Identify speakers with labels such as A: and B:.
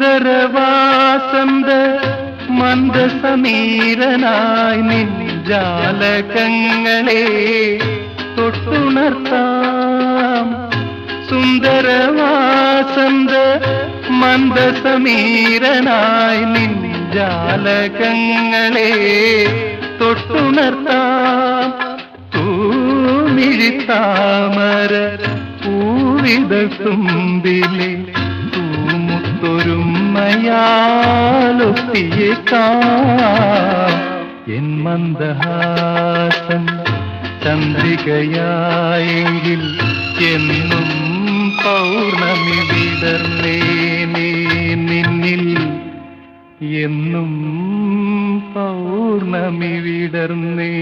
A: സുന്ദരവാസന്ത മന്ദസമീരനായി നിജാലകങ്ങളെ തൊട്ടുണർത്താം. സുന്ദരവാസന്ത മന്ദസമീരനായി നിജാലകങ്ങളെ തൊട്ടുണർത്താം. തൂമിഴിത്താമര പൂവിത തുമ്പിലെ തൂമുത്തൊരുമയാലൊത്തിയേക്കാം N മന്ദഹാസൻ ചന്ദ്രികയായെങ്കിൽ എന്നും പൗർണമി വിടർന്നേനേ നിന്നിൽ. എന്നും പൗർണമി വിടർന്നേ